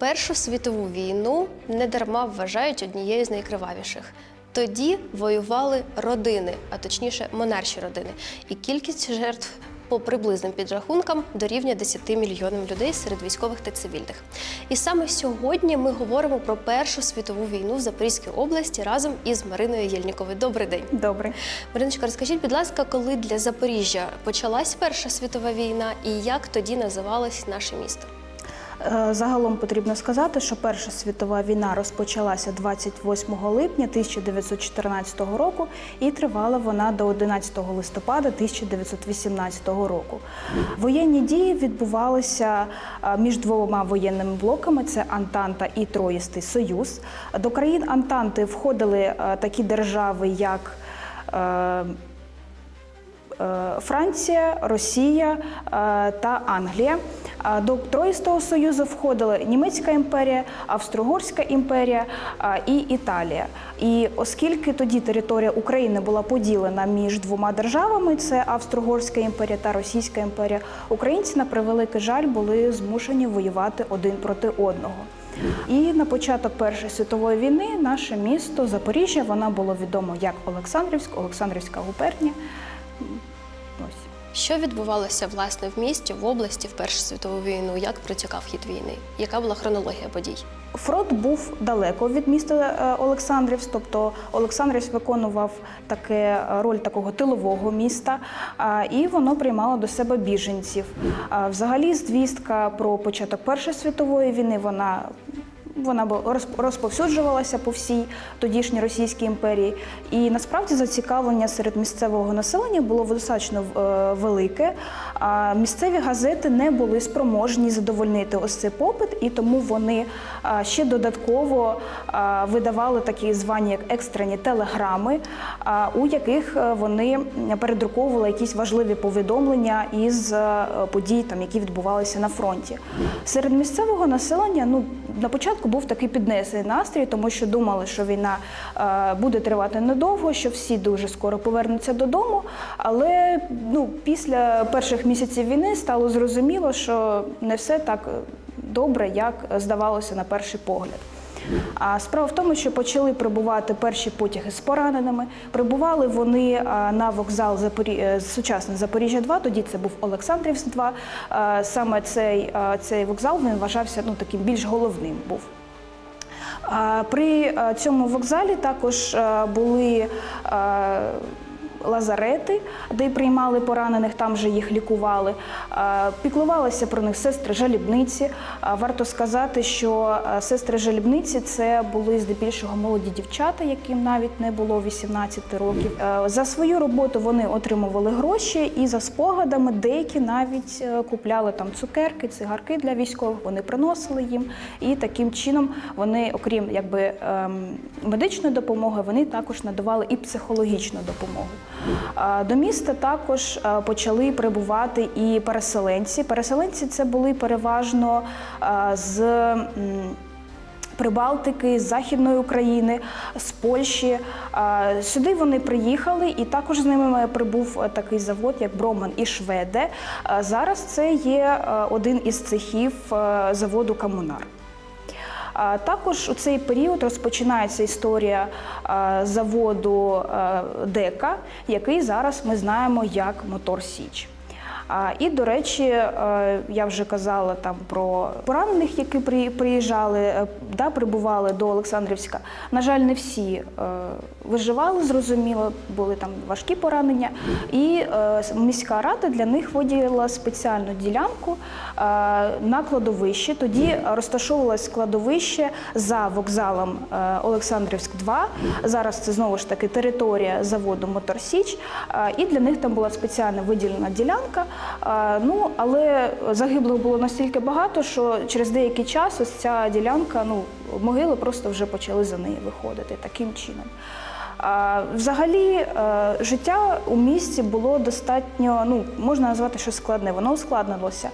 Першу світову війну недарма вважають однією з найкривавіших. Тоді воювали родини, а точніше монарші родини. І кількість жертв по приблизним підрахункам дорівнює 10 мільйонам людей серед військових та цивільних. І саме сьогодні ми говоримо про Першу світову війну в Запорізькій області разом із Мариною Єльніковою. Добрий день. Добре. Мариночка, розкажіть, будь ласка, коли для Запоріжжя почалась Перша світова війна і як тоді називалось наше місто? Е, Загалом потрібно сказати, що Перша світова війна розпочалася 28 липня 1914 року і тривала вона до 11 листопада 1918 року. Воєнні дії відбувалися е, між двома воєнними блоками: це Антанта і Троїстий Союз. До країн Антанти входили е, такі держави, як Франція, Росія е, та Англія. До Троїстого союзу входили Німецька імперія, Австро-Угорська імперія е, і Італія. І оскільки тоді територія України була поділена між двома державами, це Австро-Угорська імперія та Російська імперія, українці на превеликий жаль були змушені воювати один проти одного. І на початок Першої світової війни наше місто Запоріжжя воно було відомо як Олександрівськ, Олександрівська губернія. Що відбувалося власне в місті, в області в Першу світову війну? Як протікав хід війни? Яка була хронологія подій? Фронт був далеко від міста е, Олександрівськ, тобто Олександрівськ виконував таке е, роль такого тилового міста, і воно приймало до себе біженців. Взагалі, звістка про початок Першої світової війни вона. Вона розповсюджувалася по всій тодішній Російській імперії, і насправді зацікавлення серед місцевого населення було достатньо е, велике. А місцеві газети не були спроможні задовольнити ось цей попит, і тому вони ще додатково видавали такі звані як екстрені телеграми, у яких е, вони передруковували якісь важливі повідомлення із е, подій, там які відбувалися на фронті. Серед місцевого населення, ну на початку був такий піднесений настрій, тому що думали, що війна е, буде тривати недовго, що всі дуже скоро повернуться додому. Але ну, після перших місяців війни стало зрозуміло, що не все так добре, як здавалося на перший погляд. А справа в тому, що почали прибувати перші потяги з пораненими. Прибували вони на вокзал Запорі... е, сучасний Запоріжжя 2 тоді це був Олександрівськ 2 Саме цей, цей вокзал він вважався ну, таким більш головним був. При е, цьому вокзалі також е, були е, лазарети, де приймали поранених, там же їх лікували. Піклувалися про них сестри жалібниці. Варто сказати, що сестри жалібниці це були здебільшого молоді дівчата, яким навіть не було 18 років. За свою роботу вони отримували гроші, і за спогадами деякі навіть е, купляли там цукерки, цигарки для військових. Вони приносили їм, і таким чином вони, окрім якби ем, медичної допомоги, вони також надавали і психологічну допомогу. А, До міста також е, почали прибувати і переселенці. Переселенці це були переважно е, з. Прибалтики, з Західної України, з Польщі. Сюди вони приїхали, і також з ними прибув е, такий завод, як Броман і Шведе. Зараз це є е, один із цехів е, заводу Комунар. Також у цей період розпочинається історія заводу Дека, який зараз ми знаємо як Мотор Січ. І, до речі, е, я вже казала там про поранених, які при- приїжджали, е, да, прибували до Олександрівська. На жаль, не всі е, виживали, зрозуміло, були там важкі поранення. І міська рада для них виділила спеціальну ділянку на кладовище. Тоді розташовувалось складовище за вокзалом Олександрівськ 2. Зараз це знову ж таки територія заводу Моторсіч. І для них там була спеціально виділена ділянка. Ну, але загиблих було настільки багато, що через деякий час ось ця ділянка, ну, могили просто вже почали за неї виходити таким чином. Взагалі, е, життя у місті було достатньо, ну можна назвати, що складне. Воно ускладнилося.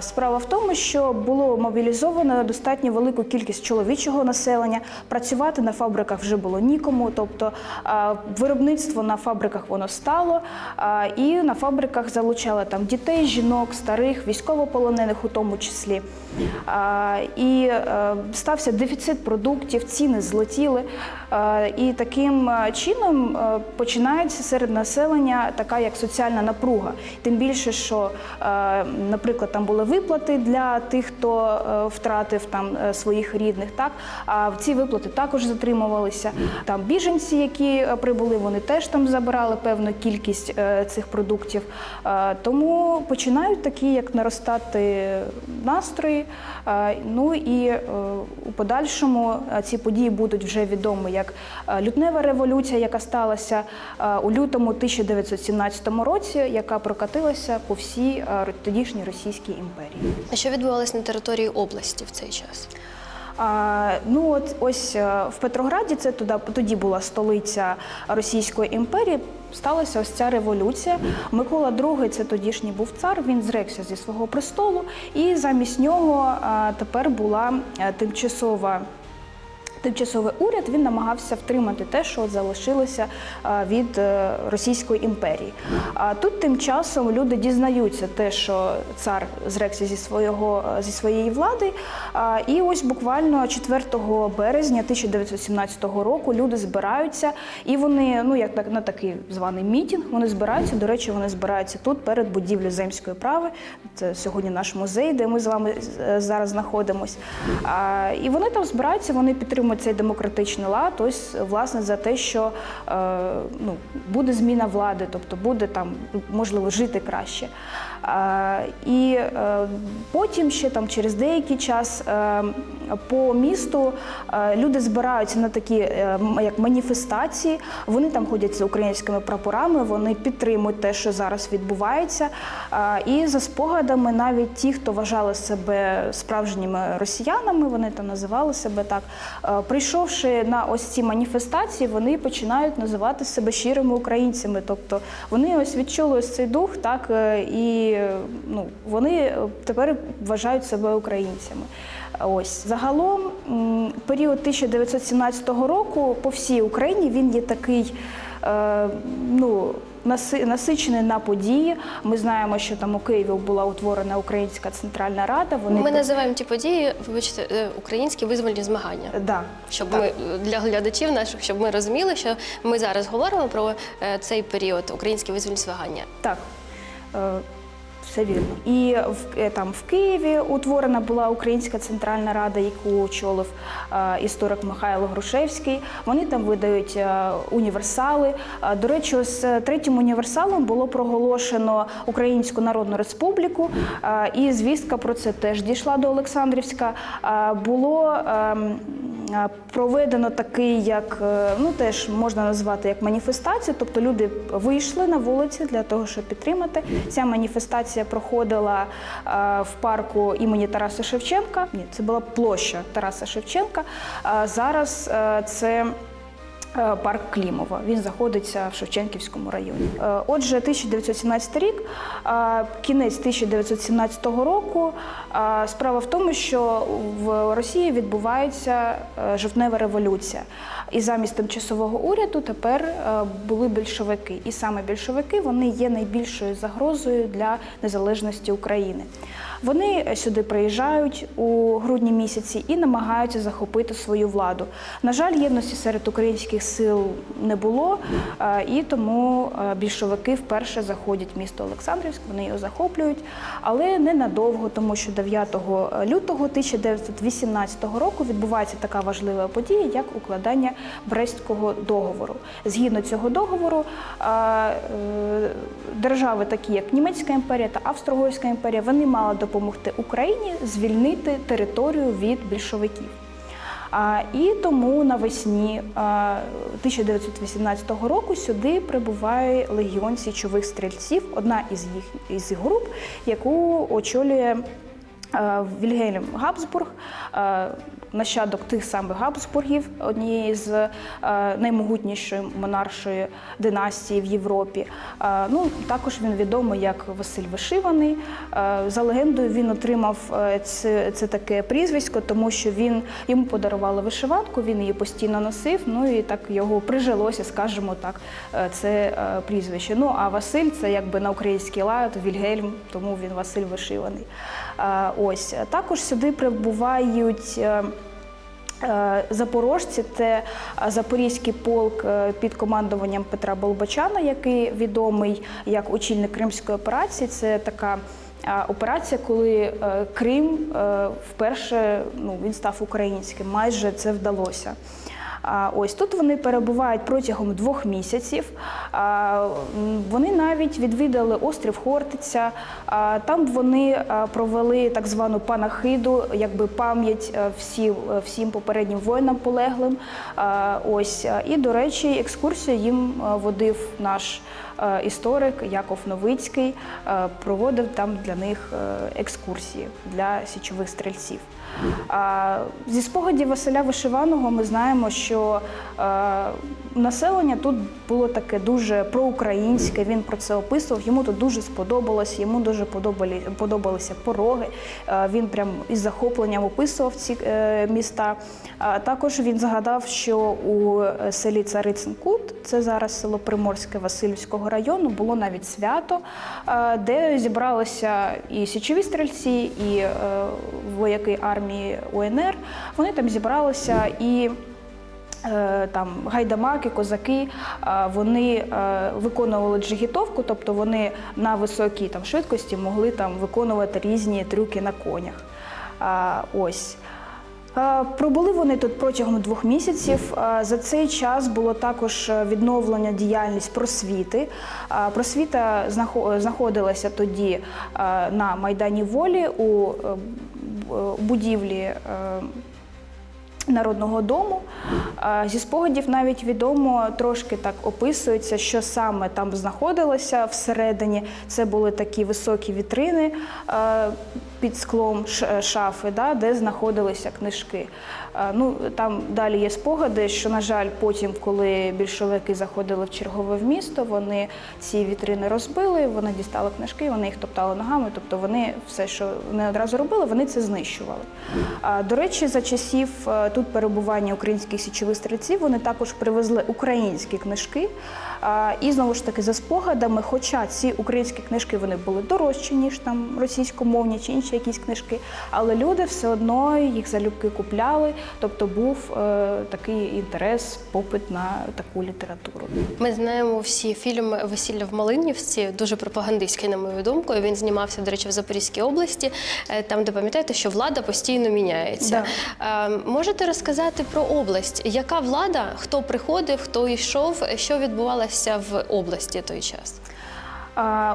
Справа в тому, що було мобілізовано достатньо велику кількість чоловічого населення. Працювати на фабриках вже було нікому. Тобто виробництво на фабриках воно стало, і на фабриках залучали там дітей, жінок, старих, військовополонених у тому числі. І е, стався дефіцит продуктів, ціни злетіли. Е, І таким е, чином е, починається серед населення така як соціальна напруга. Тим більше, що, е, наприклад, там були виплати для тих, хто втратив там своїх рідних, так а ці виплати також затримувалися. Там біженці, які прибули, вони теж там забирали певну кількість цих продуктів. Тому починають такі, як наростати настрої. Ну і у подальшому ці події будуть вже відомі як лютнева революція, яка сталася е, у лютому 1917 році, яка прокатилася по всій е, тодішній Російській імперії. А що відбувалось на території області в цей час? А, ну от ось е, в Петрограді, це туди, тоді була столиця Російської імперії. Сталася ось ця революція. Микола II, це тодішній був цар. Він зрекся зі свого престолу, і замість нього е, тепер була тимчасова. Тимчасовий уряд він намагався втримати те, що залишилося е, від е, Російської імперії. А тут тим часом люди дізнаються те, що цар зрекся зі свого зі своєї влади. І ось буквально 4 березня 1917 року люди збираються, і вони, ну як на такий званий мітінг, вони збираються. До речі, вони збираються тут перед будівлею земської прави. Це сьогодні наш музей, де ми з вами е, зараз знаходимось. І вони там збираються, вони підтримують цей демократичний лад. Ось власне за те, що е, ну, буде зміна влади, тобто буде там можливо жити краще. І е, потім ще там через деякий час е, по місту е, люди збираються на такі як маніфестації. Вони там ходять з українськими прапорами, вони підтримують те, що зараз відбувається. І за спогадами, навіть ті, хто вважали себе справжніми росіянами, вони там називали себе так. Прийшовши на ось ці маніфестації, вони починають називати себе щирими українцями. Тобто вони ось відчули ось цей дух, так е, і е, ну вони тепер вважають себе українцями. Ось загалом період 1917 року по всій Україні він є такий. е, Ну, насичений на події. Ми знаємо, що там у Києві була утворена Українська центральна рада. Вони Ми називаємо ті події, вибачте, е, українські визвольні змагання. да, Щоб так. ми е, для глядачів наших, щоб ми розуміли, що ми зараз говоримо про е, цей період українські визвольні змагання. Так, е, все вірно. І в, е, там в Києві утворена була Українська центральна рада, яку очолив е, історик Михайло Грушевський. Вони там видають е, універсали. До речі, з третім універсалом було проголошено Українську Народну Республіку, і звістка про це теж дійшла до Олександрівська. Було ем, проведено такий, як е, ну теж можна назвати як маніфестацію, тобто люди вийшли на вулиці для того, щоб підтримати. Ця маніфестація проходила е, в парку імені Тараса Шевченка. Ні, це була площа Тараса Шевченка. Зараз е, це. е, Парк Клімова. Він знаходиться в Шевченківському районі. Отже, 1917 рік, кінець 1917 року. Справа в тому, що в Росії відбувається е, жовтнева революція. І замість тимчасового уряду тепер е, були більшовики. І саме більшовики вони є найбільшою загрозою для незалежності України. Вони сюди приїжджають у грудні місяці і намагаються захопити свою владу. На жаль, єдності серед українських сил не було, е, і тому більшовики вперше заходять в місто Олександрівськ, вони його захоплюють, але ненадовго, тому що 9 лютого 1918 року відбувається така важлива подія, як укладання Брестського договору. Згідно цього договору, е, е, держави, такі як Німецька імперія та Австро-Угорська імперія, вони мали допомогти Україні звільнити територію від більшовиків. І тому навесні а, 1918 року сюди прибуває легіон січових стрільців, одна із їх із груп, яку очолює е, Вільгельм Габсбург. Е, нащадок тих самих Габсбургів, однієї з е, наймогутнішої монаршої династії в Європі. Е, ну, також він відомий як Василь Вишиваний. Е, за легендою, він отримав е, це, це таке прізвисько, тому що він йому подарували вишиванку, він її постійно носив. Ну і так його прижилося, скажімо так, е, це е, прізвище. Ну а Василь це якби на український лад, Вільгельм, тому він Василь Вишиваний. Ось також сюди прибувають. е, Е, Запорожці це запорізький полк е, під командуванням Петра Болбачана, який відомий як очільник Кримської операції. Це така операція, коли Крим вперше ну, він став українським. Майже це вдалося. Ось тут вони перебувають протягом двох місяців. Вони навіть відвідали острів Хортиця. Там вони провели так звану панахиду, якби пам'ять е, всі, е, всім попереднім воїнам полеглим. Ось і до речі, екскурсію їм е, водив наш е, історик Яков Новицький, е, проводив там для них е, екскурсії для січових стрільців. Зі спогадів Василя Вишиваного ми знаємо, що е, населення тут було таке дуже проукраїнське. Він про це описував. Йому тут дуже сподобалось, йому дуже подобалися пороги. Е, він прям із захопленням описував ці е, міста. Також він згадав, що у е, селі Царицин Кут, це зараз село Приморське Васильівського району, було навіть свято, е, де зібралися і січові стрільці, і е, вояки армії УНР. Вони там зібралися і. е, Там гайдамаки, козаки, вони виконували джигітовку, тобто вони на високій там швидкості могли там виконувати різні трюки на конях. Ось. Е, Пробули вони тут протягом двох місяців. Е, За цей час було також е, відновлення діяльність просвіти. Просвіта знахо- знаходилася тоді на Майдані Волі у будівлі. Народного дому зі спогадів навіть відомо трошки так описується, що саме там знаходилося всередині. Це були такі високі вітрини під склом шафи, де знаходилися книжки. Ну там далі є спогади, що на жаль, потім, коли більшовики заходили в чергове в місто, вони ці вітрини розбили, вони дістали книжки, вони їх топтали ногами. Тобто вони все, що вони одразу робили, вони це знищували. До речі, за часів е, тут перебування українських січових стрільців вони також привезли українські книжки. І знову ж таки за спогадами, хоча ці українські книжки вони були дорожчі, ніж там російськомовні чи інші якісь книжки, але люди все одно їх залюбки купляли. Тобто був е, такий інтерес, попит на таку літературу. Ми знаємо всі фільм Весілля в Малинівці, дуже пропагандистський, на мою думку. Він знімався, до речі, в Запорізькій області, е, там, де пам'ятаєте, що влада постійно міняється. Е, Можете розказати про область? Яка влада, хто приходив, хто йшов, що відбувалося в області той час?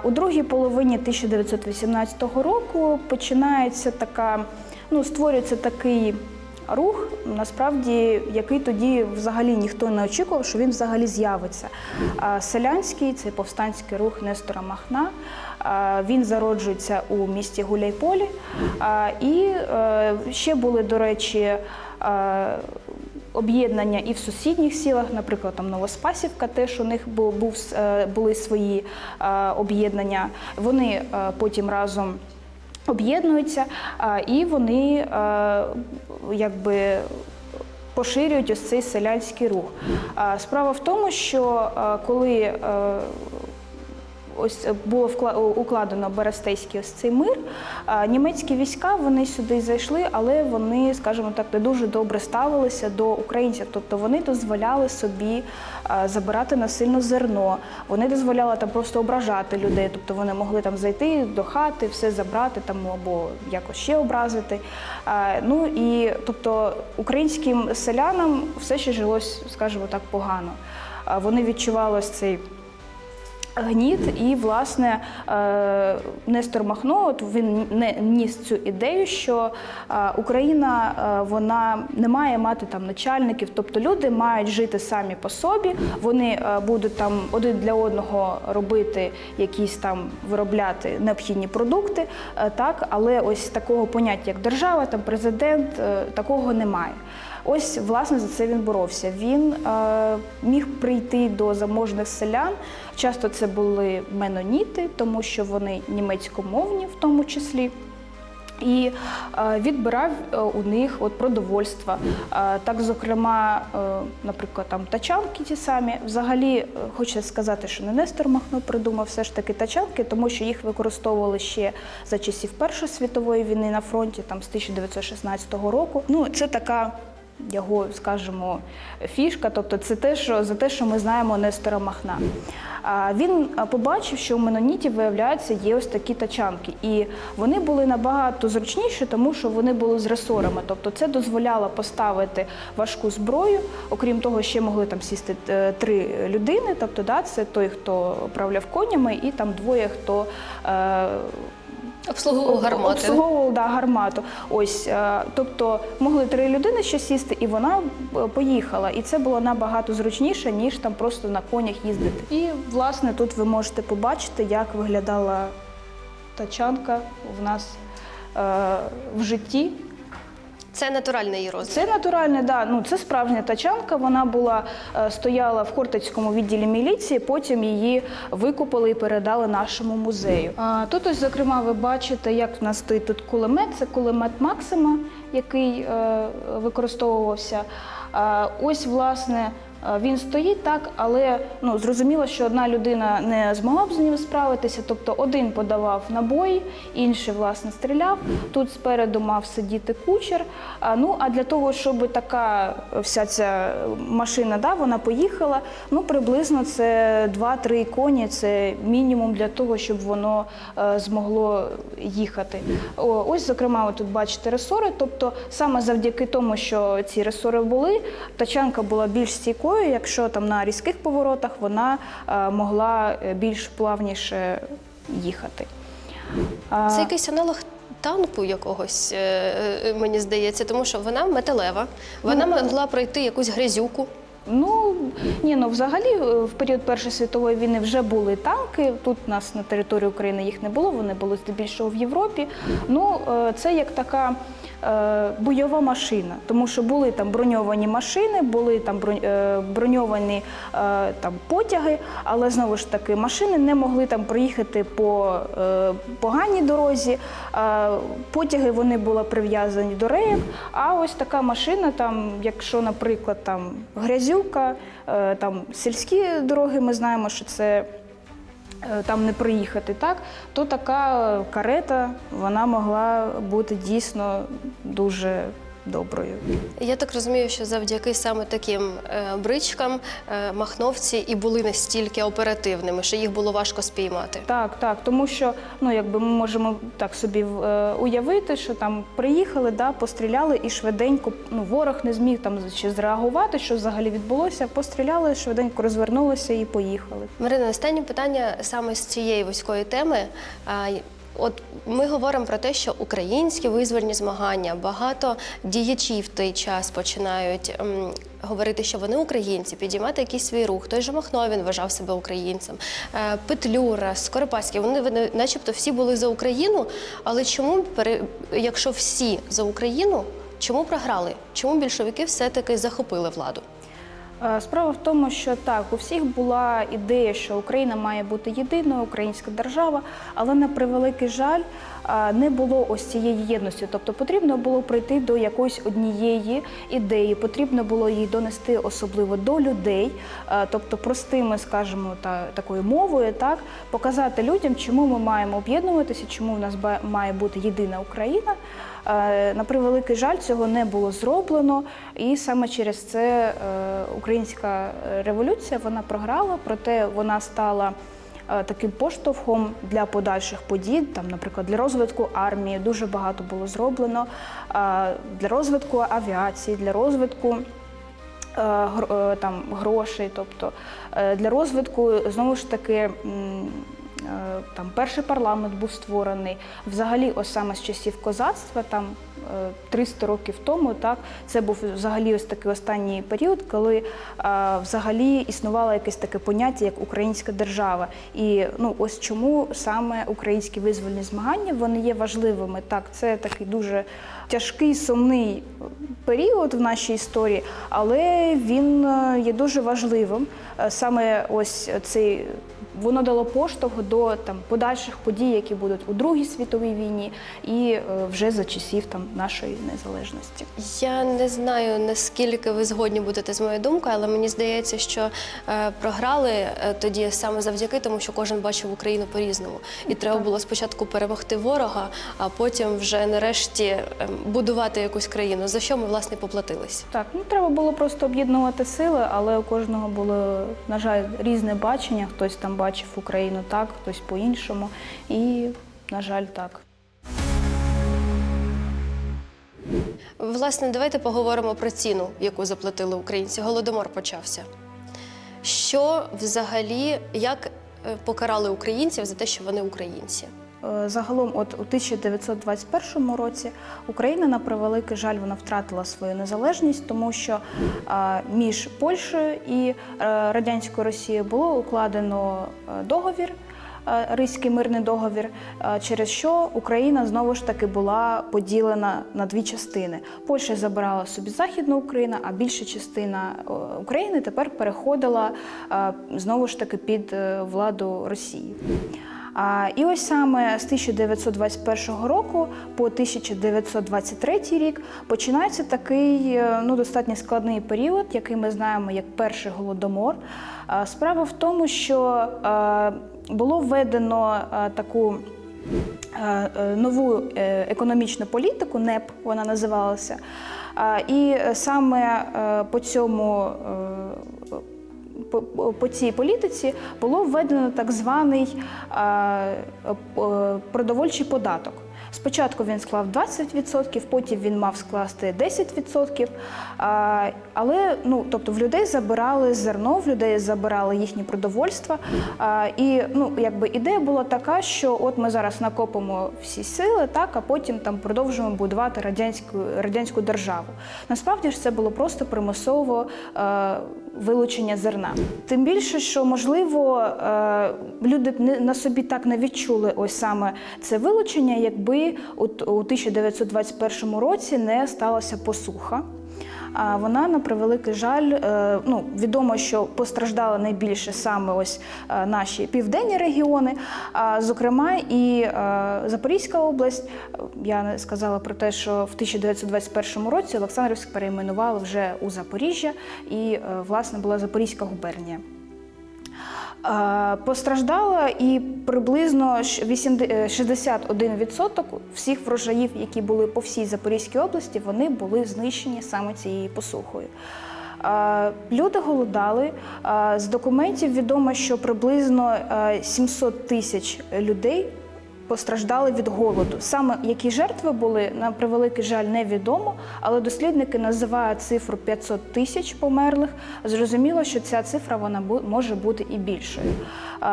У другій половині 1918 року починається така, ну створюється такий рух, насправді, який тоді взагалі ніхто не очікував, що він взагалі з'явиться. Селянський це повстанський рух Нестора Махна. Він зароджується у місті Гуляйполі. І е, ще були, до речі, об'єднання і в сусідніх сілах, наприклад, там Новоспасівка, теж у них був, е, були свої е, об'єднання. Вони е, потім разом об'єднуються і вони якби. Поширюють ось цей селянський рух. Справа в тому, що коли ось було укладено Берестейський ось цей мир. Німецькі війська вони сюди зайшли, але вони, скажімо так, не дуже добре ставилися до українців. Тобто вони дозволяли собі забирати насильно зерно. Вони дозволяли там просто ображати людей. Тобто вони могли там зайти до хати, все забрати там або якось ще образити. Ну і тобто українським селянам все ще жилось, скажімо так, погано. Вони відчували ось цей гніт, і власне е, Нестор Махно от він не ніс цю ідею, що е, Україна е, вона не має мати там начальників, тобто люди мають жити самі по собі. Вони будуть там один для одного робити якісь там виробляти необхідні продукти, так але ось такого поняття як держава, там президент, такого немає. Ось власне за це він боровся. Він е, міг прийти до заможних селян. Часто це були меноніти, тому що вони німецькомовні в тому числі. І е, відбирав е, у них от продовольства. Е, так, зокрема, наприклад, там тачанки ті самі. Взагалі, хочу сказати, що не Нестор Махно придумав все ж таки тачанки, тому що їх використовували ще за часів Першої світової війни на фронті, там з 1916 року. Ну, це така. Його, скажімо, фішка, тобто це те, що за те, що ми знаємо Нестора Махна. Він побачив, що у менонітів, виявляється, є ось такі тачанки. І вони були набагато зручніші, тому що вони були з ресорами. Тобто це дозволяло поставити важку зброю. Окрім того, ще могли там сісти е, три людини. Тобто, да, це той, хто управляв конями, і там двоє, хто. Е, Обслуговував гармати. Обслуговував да, гармату. Ось, е, тобто могли три людини ще сісти, і вона е, поїхала. І це було набагато зручніше, ніж там просто на конях їздити. І власне тут ви можете побачити, як виглядала тачанка в нас е, в житті. Це натуральний її розмір. Це натуральне, да. Ну це справжня тачанка. Вона була е, стояла в Хортицькому відділі міліції. Потім її викупили і передали нашому музею. А, тут ось, зокрема, ви бачите, як в нас стоїть тут кулемет. Це кулемет Максима, який е, використовувався. А, ось, власне. Е, Він стоїть так, але ну зрозуміло, що одна людина не змогла б з ним справитися. Тобто один подавав набої, інший власне стріляв. Тут спереду мав сидіти кучер. А, ну а для того, щоб така вся ця машина, да, вона поїхала. Ну приблизно це 2-3 коні. Це мінімум для того, щоб воно е, змогло їхати. О, ось, зокрема, ви тут бачите ресори. Тобто, саме завдяки тому, що ці ресори були, тачанка була більш стійкою. Якщо там на різких поворотах вона е, могла е, більш плавніше їхати. Це якийсь аналог танку якогось, е, мені здається, тому що вона металева, вона могла пройти якусь грязюку. Ну ні, ну взагалі в період Першої світової війни вже були танки. Тут у нас на території України їх не було, вони були здебільшого в Європі. Ну це як така бойова машина, тому що були там броньовані машини, були там е, броньовані е, там потяги, але знову ж таки машини не могли там проїхати по е, поганій дорозі. Е, потяги вони були прив'язані до рейок. А ось така машина, там, якщо, наприклад, там грязюка, е, там сільські дороги, ми знаємо, що це. Е, Там не проїхати, так то така карета вона могла бути дійсно дуже доброю. Я так розумію, що завдяки саме таким е, бричкам е, махновці і були настільки оперативними, що їх було важко спіймати. Так, так, тому що ну якби ми можемо так собі е, уявити, що там приїхали, да, постріляли і швиденько ну ворог не зміг там ще зреагувати, що взагалі відбулося. Постріляли, швиденько розвернулися і поїхали. Марина, останнє питання саме з цієї вузької теми. От ми говоримо про те, що українські визвольні змагання багато діячів в той час починають ем, говорити, що вони українці, підіймати якийсь свій рух. Той же Махно він вважав себе українцем. Е, Петлюра, Скоропадський, вони, вони начебто всі були за Україну. Але чому якщо всі за Україну, чому програли? Чому більшовики все-таки захопили владу? Е, Справа в тому, що так, у всіх була ідея, що Україна має бути єдиною, українська держава, але на превеликий жаль не було ось цієї єдності. Тобто потрібно було прийти до якоїсь однієї ідеї, потрібно було її донести особливо до людей, тобто простими, скажімо, та такою мовою, так показати людям, чому ми маємо об'єднуватися, чому в нас має бути єдина Україна. На превеликий жаль, цього не було зроблено, і саме через це е, українська е, революція вона програла, проте вона стала таким поштовхом для подальших подій. Там, наприклад, для розвитку армії дуже багато було зроблено, е, для розвитку авіації, для розвитку е, е, там, грошей, тобто е, для розвитку знову ж таки. Е, Там перший парламент був створений. Взагалі, ось саме з часів козацтва, там е, 300 років тому, так це був взагалі ось такий останній період, коли е, взагалі існувало якесь таке поняття, як українська держава. І ну ось чому саме українські визвольні змагання вони є важливими. Так, це такий дуже тяжкий, сумний період в нашій історії, але він е, є дуже важливим. Е, Саме ось цей воно дало поштовх до там подальших подій, які будуть у Другій світовій війні, і е, вже за часів там нашої незалежності. Я не знаю наскільки ви згодні будете з моєю думкою, але мені здається, що е, програли е, тоді саме завдяки тому, що кожен бачив Україну по-різному. І треба було спочатку перемогти ворога, а потім вже нарешті е, будувати якусь країну. За що ми власне поплатились? Так, ну треба було просто об'єднувати сили, але у кожного було, на жаль, різне бачення. Хтось там бачив Україну так, хтось по-іншому. І, на жаль, так. Власне, давайте поговоримо про ціну, яку заплатили українці. Голодомор почався. Що взагалі, як е, покарали українців за те, що вони українці? Е, Загалом, от у 1921 році Україна на превеликий жаль вона втратила свою незалежність, тому що е, між Польщею і е, радянською Росією було укладено договір. Ризький мирний договір, через що Україна знову ж таки була поділена на дві частини. Польща забирала собі Західну Україну, а більша частина України тепер переходила знову ж таки під владу Росії. І ось саме з 1921 року по 1923 рік починається такий е, ну, достатньо складний період, який ми знаємо як перший голодомор. Справа в тому, що е, було введено е, таку нову економічну політику, НЕП вона називалася. І саме по цьому по, по цій політиці було введено так званий е, е, продовольчий податок. Спочатку він склав 20%, потім він мав скласти 10%. Але ну, тобто в людей забирали зерно, в людей забирали їхні продовольства. І ну, якби ідея була така, що от ми зараз накопимо всі сили, так, а потім там продовжуємо будувати радянську, радянську державу. Насправді ж це було просто примусово е, вилучення зерна. Тим більше, що можливо е, люди б на собі так не відчули ось саме це вилучення, якби у 1921 році не сталася посуха. А вона на превеликий жаль, е, ну відомо, що постраждали найбільше саме ось е, наші південні регіони. А зокрема, і е, Запорізька область. Я не сказала про те, що в 1921 році Олександрівськ перейменували вже у Запоріжжя, і власне була Запорізька губернія. Е, Постраждала і приблизно щ- 80 е, 61% всіх врожаїв, які були по всій Запорізькій області, вони були знищені саме цією посухою. Е, Люди голодали. З документів відомо, що приблизно е, 700 тисяч людей постраждали від голоду. Саме які жертви були, на превеликий жаль, невідомо, але дослідники називають цифру 500 тисяч померлих. Зрозуміло, що ця цифра вона може бути і більшою.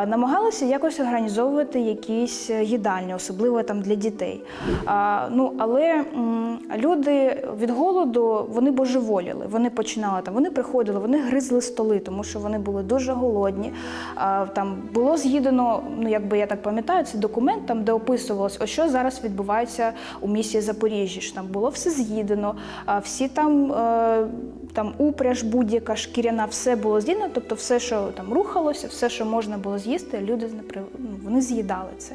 Намагалися якось організовувати якісь е, їдальні, особливо там для дітей. Ну але люди від голоду вони божеволіли. Вони починали там, вони приходили, вони гризли столи, тому що вони були дуже голодні. Там було з'їдено, ну якби я так пам'ятаю, це документ, там де описувалось, ось що зараз відбувається у місті Запоріжжя. Що Там було все з'їдено, всі там, е, там упряж, будь-яка шкіряна, все було з'їдено, тобто все, що там рухалося, все, що можна було з'їсти, люди ну, вони з'їдали це.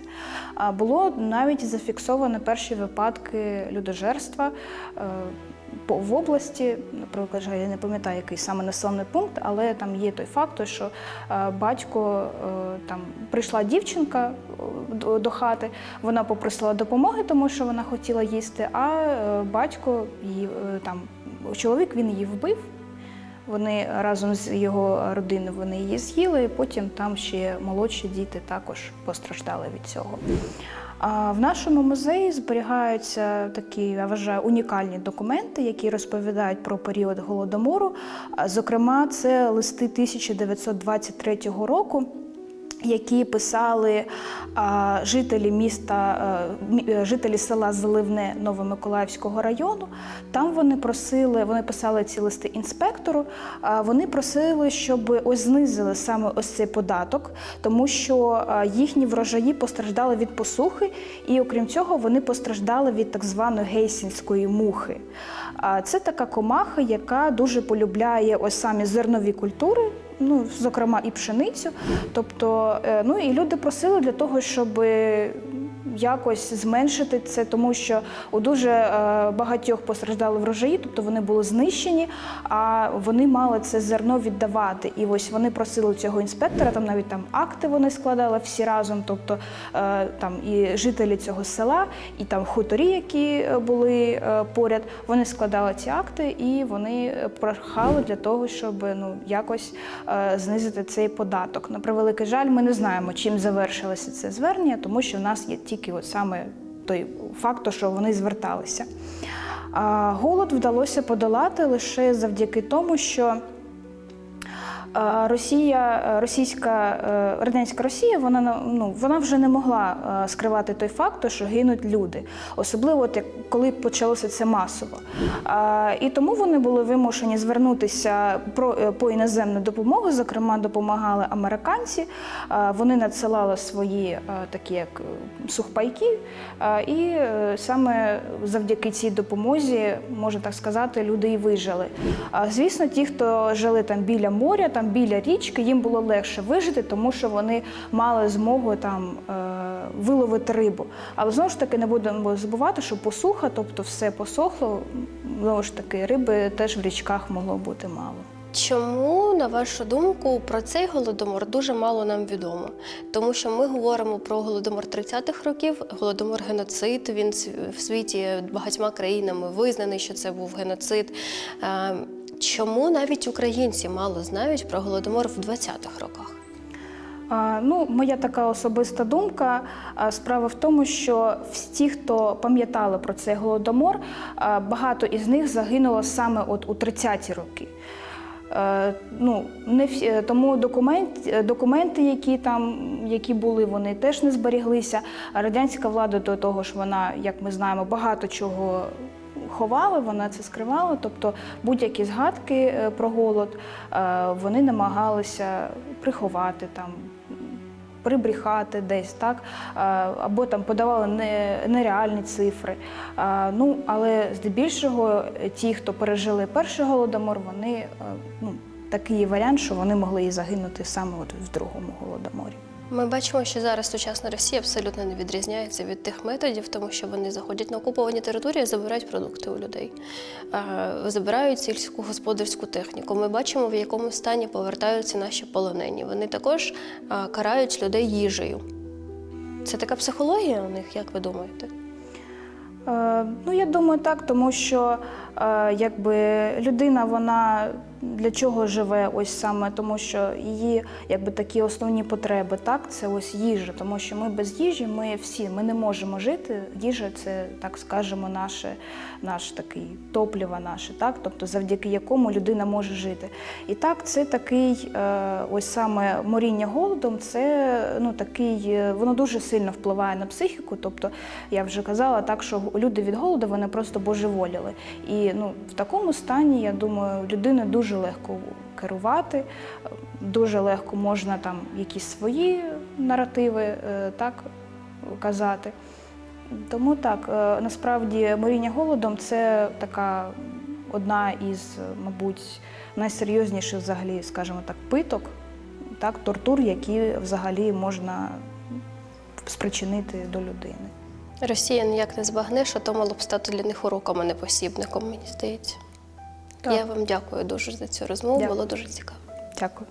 А було навіть зафіксовано перші випадки людожерства. е, В області, наприклад, я не пам'ятаю, який саме населений пункт, але там є той факт, що е, батько там прийшла дівчинка до- хати, вона попросила допомоги, тому що вона хотіла їсти. А е, батько її е, там чоловік він її вбив. Вони разом з його родиною вони її з'їли, і потім там ще молодші діти також постраждали від цього. А в нашому музеї зберігаються такі, я вважаю, унікальні документи, які розповідають про період голодомору. Зокрема, це листи 1923 року. Які писали а, жителі міста, а, е, жителі села Заливне Новомиколаївського району. Там вони просили, вони писали ці листи інспектору. А вони просили, щоб ось знизили саме ось цей податок, тому що їхні врожаї постраждали від посухи, і окрім цього, вони постраждали від так званої гейсінської мухи. А це така комаха, яка дуже полюбляє ось самі зернові культури ну, зокрема, і пшеницю. Тобто, е, ну і люди просили для того, щоб якось зменшити це, тому що у дуже е, багатьох постраждали врожаї, тобто вони були знищені, а вони мали це зерно віддавати. І ось вони просили цього інспектора, там навіть там акти вони складали всі разом, тобто е, там і жителі цього села, і там хуторі, які е, були поряд, вони складали ці акти і вони прохали для того, щоб ну якось знизити цей податок. На превеликий жаль, ми не знаємо, чим завершилося це звернення, тому що в нас є тільки от саме той факт, що вони зверталися. А голод вдалося подолати лише завдяки тому, що Росія, е, російська е, радянська Росія, вона ну вона вже не могла е, скривати той факт, що гинуть люди, особливо от коли почалося це масово. І тому вони були вимушені звернутися е, по іноземну допомогу. Зокрема, допомагали американці. Вони надсилали свої е, такі як е, сухпайки, і е, саме завдяки цій допомозі, можна так сказати, люди і вижили. Звісно, ті, хто жили там біля моря, там біля річки, їм було легше вижити, тому що вони мали змогу там е, виловити рибу. Але знову ж таки не будемо забувати, що посуха, тобто все посохло. Знову ж таки, риби теж в річках могло бути мало. Чому, на вашу думку, про цей голодомор дуже мало нам відомо? Тому що ми говоримо про голодомор 30-х років, голодомор геноцид. Він в світі багатьма країнами визнаний, що це був геноцид. Чому навіть українці мало знають про голодомор в 20-х роках? Ну, моя така особиста думка. Справа в тому, що всі хто пам'ятали про цей голодомор, багато із них загинуло саме от у 30-ті роки. Ну, не всі, е, тому документ, е, документи, які там які були, вони теж не зберіглися. Радянська влада до того ж, вона, як ми знаємо, багато чого ховала, вона це скривала. Тобто будь-які згадки е, про голод е, вони намагалися приховати там. Прибрехати десь, так або там подавали нереальні цифри. Ну але здебільшого е, ті, хто пережили перший голодомор, вони е, ну такий варіант, що вони могли і загинути саме от в другому голодоморі. Ми бачимо, що зараз сучасна Росія абсолютно не відрізняється від тих методів, тому що вони заходять на окуповані території, забирають продукти у людей, забирають сільську господарську техніку. Ми бачимо, в якому стані повертаються наші полонені. Вони також карають людей їжею. Це така психологія у них, як ви думаєте? Е, Ну, я думаю, так, тому що е, якби людина, вона для чого живе, ось саме тому, що її якби такі основні потреби, так, це ось їжа, тому що ми без їжі, ми всі ми не можемо жити. Їжа це, так скажемо, наше, наш такий топліво наше, так, тобто завдяки якому людина може жити. І так, це такий, е, ось саме моріння голодом, це ну такий, е, воно дуже сильно впливає на психіку. Тобто, я вже казала так, що люди від голоду вони просто божеволіли. І ну, в такому стані, я думаю, людину дуже легко керувати, дуже легко можна там якісь свої наративи е, так казати. Тому так, е, насправді моріння голодом це така одна із, мабуть, найсерйозніших взагалі, скажімо так, питок, так, тортур, які взагалі можна спричинити до людини. Росія ніяк не збагне, що б стати для них уроком, а не посібником, мені здається. Так. Я вам дякую дуже за цю розмову, Дякую. було дуже цікаво. Дякую.